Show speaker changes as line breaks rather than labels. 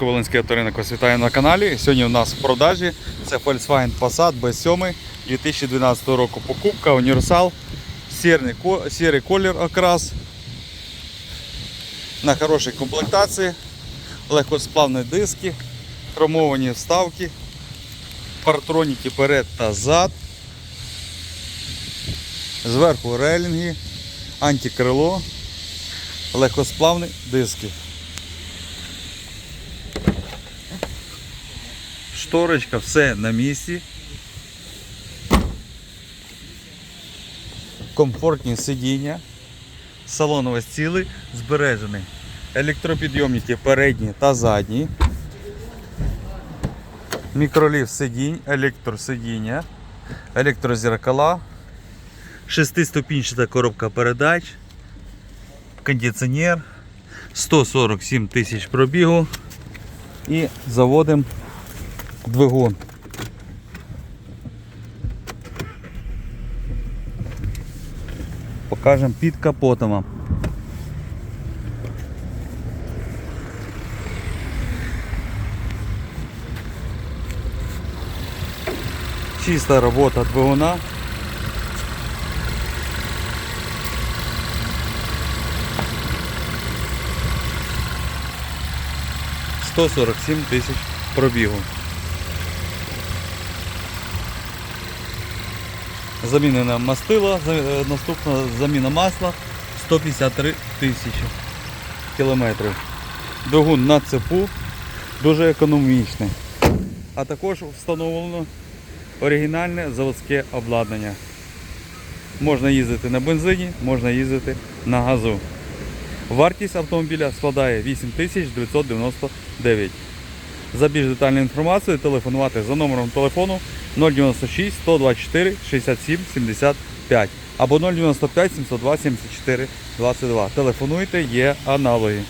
Волинський авторинок вас на каналі. Сьогодні у нас в продажі це Volkswagen Passat B7 2012 року. Покупка, універсал, сірий колір окрас на хорошій комплектації, легкосплавні диски, хромовані вставки, партроніки перед та зад, зверху рейлінги, антикрило, легкосплавні диски. Шторочка, все на місці. Комфортні сидіння. Салон весь цілий, збережений. Електропідйомники передні та задні. Мікролів сидінь, електросидіння, електрозеркала, шестиступінчата коробка передач, кондиціонер, 147 тисяч пробігу і заводимо двигун. Покажемо під капотом. вам. Чиста робота двигуна. Сто сорок сім тисяч пробігу. Замінена мастила, е, наступна заміна масла 153 тисячі кілометрів. Двигун на цепу дуже економічний. А також встановлено оригінальне заводське обладнання. Можна їздити на бензині, можна їздити на газу. Вартість автомобіля складає 8999. За більш детальною інформацією телефонувати за номером телефону 096 124 67 75 або 095 702 74 22. Телефонуйте, є аналоги.